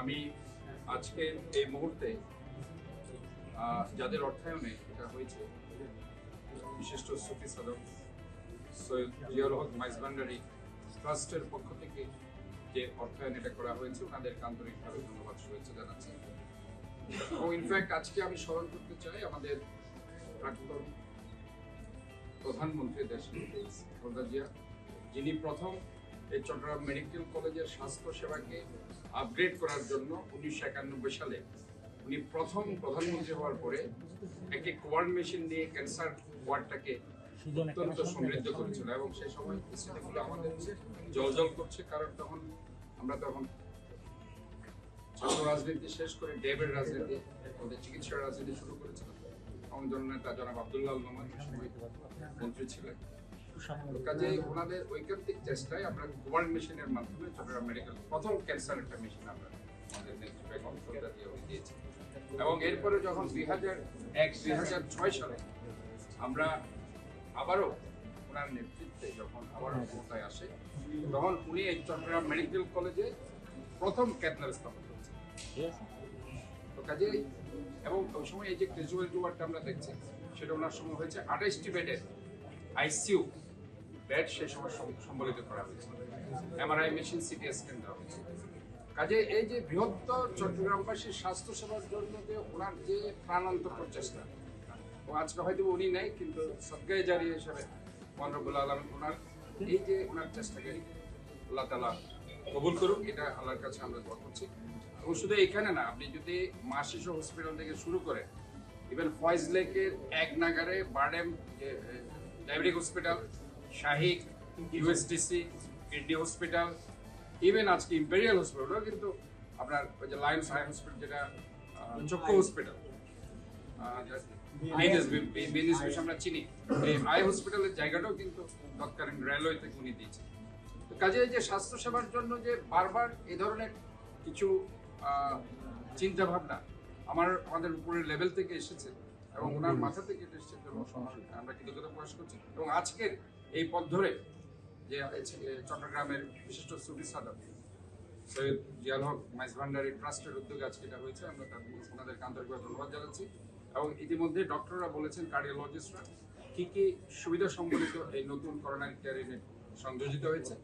আমি আজকে এই মুহূর্তে যাদের অর্থায়নে এটা হয়েছে, বিশিষ্ট সুফি সাধক সৈয়দ হক মাইজবান্ডারি ট্রাস্টের পক্ষ থেকে যে অর্থায়ন এটা করা হয়েছে ওনাদেরকে আন্তরিকভাবে ধন্যবাদ শুভেচ্ছা জানাচ্ছি। এবং ইনফ্যাক্ট আজকে আমি স্মরণ করতে চাই আমাদের প্রাক্তন প্রধানমন্ত্রী দেশ খোর্দা জিয়া যিনি প্রথম এই চট্টগ্রাম মেডিকেল কলেজের স্বাস্থ্য সেবাকে আপগ্রেড করার জন্য উনিশশো একানব্বই সালে উনি প্রথম প্রধানমন্ত্রী হওয়ার পরে একটি কোয়ার্ড মেশিন নিয়ে ক্যান্সার ওয়ার্ডটাকে অত্যন্ত সমৃদ্ধ করেছিল এবং সেই সময় স্মৃতিগুলো আমাদের জলজল করছে কারণ তখন আমরা তখন রাজনীতি শেষ করে ডেবের রাজনীতি আমাদের চিকিৎসার রাজনীতি শুরু করেছিলাম এবং জননেতা জনাব আবদুল্লাহ নোমান মন্ত্রী ছিলেন। কাজে ওনাদের ঐকান্তিক চেষ্টায় আমরা মেশিনের মাধ্যমে চট্টগ্রাম মেডিকেল প্রথম ক্যান্সার একটা মেশিন আমরা এবং এরপরে যখন দুই হাজার এক দুই হাজার ছয় সালে আমরা আবারও ওনার নেতৃত্বে যখন আবার ক্ষমতায় আসে, তখন উনি এই চট্টগ্রাম মেডিকেল কলেজে প্রথম ক্যাথলার স্থাপন তো কাজে এবং ওই সময় এই যে ক্যাজুয়ালিটি ওয়ার্ডটা আমরা দেখছি, সেটা ওনার সময় হয়েছে আঠাইশটি বেডের আইসিইউ বেড সেই সময় সম্বলিত করা হয়েছে। এমআরআই মেশিন সিটি স্ক্যান দেওয়া হয়েছে। কাজে এই যে বৃহত্তর চট্টগ্রামবাসীর স্বাস্থ্য সেবার জন্য যে ওনার যে প্রাণান্তক প্রচেষ্টা, ও আজকে হয়তো উনি নেই, কিন্তু সদ্গায় জারি হিসেবে মনরবুল আলম ওনার এই যে ওনার চেষ্টাকে আল্লাহ তালা কবুল করুক এটা আল্লাহর কাছে আমরা দোয়া করছি। এবং শুধু এখানে না আপনি যদি মা শিশু হসপিটাল থেকে শুরু করে ইভেন ফয়েজ লেকের এক নাগারে বার্ডেম ডায়াবেটিক হসপিটাল শাহিক ইউএসডিসি কিডনি হসপিটাল ইভেন আজকে ইম্পেরিয়াল হসপিটালও কিন্তু আপনার ওই যে লায়ন্স হাই হসপিটাল যেটা চক্ষু হসপিটাল আমরা চিনি। এই আই হসপিটালের জায়গাটাও কিন্তু তৎকালীন রেলওয়ে থেকে উনি দিয়েছে তো কাজে এই যে স্বাস্থ্য সেবার জন্য যে বারবার এই ধরনের কিছু চিন্তা ভাবনা আমার আমাদের উপরের লেভেল থেকে এসেছে এবং ওনার মাথা থেকে এটা এসেছে আমরা কৃতজ্ঞতা প্রকাশ করছি। এবং আজকের এই পথ ধরে যে চট্টগ্রামের বিশিষ্ট সুফি সাদক সৈয়দ জিয়াল হক মাইজ ভান্ডারি ট্রাস্টের উদ্যোগে আজকে এটা হয়েছে। আমরা তার ওনাদেরকে আন্তরিকভাবে ধন্যবাদ জানাচ্ছি। এবং ইতিমধ্যে ডক্টররা বলেছেন কার্ডিওলজিস্টরা কি কি সুবিধা সম্বলিত এই নতুন করোনা কেয়ার ইউনিট সংযোজিত হয়েছে।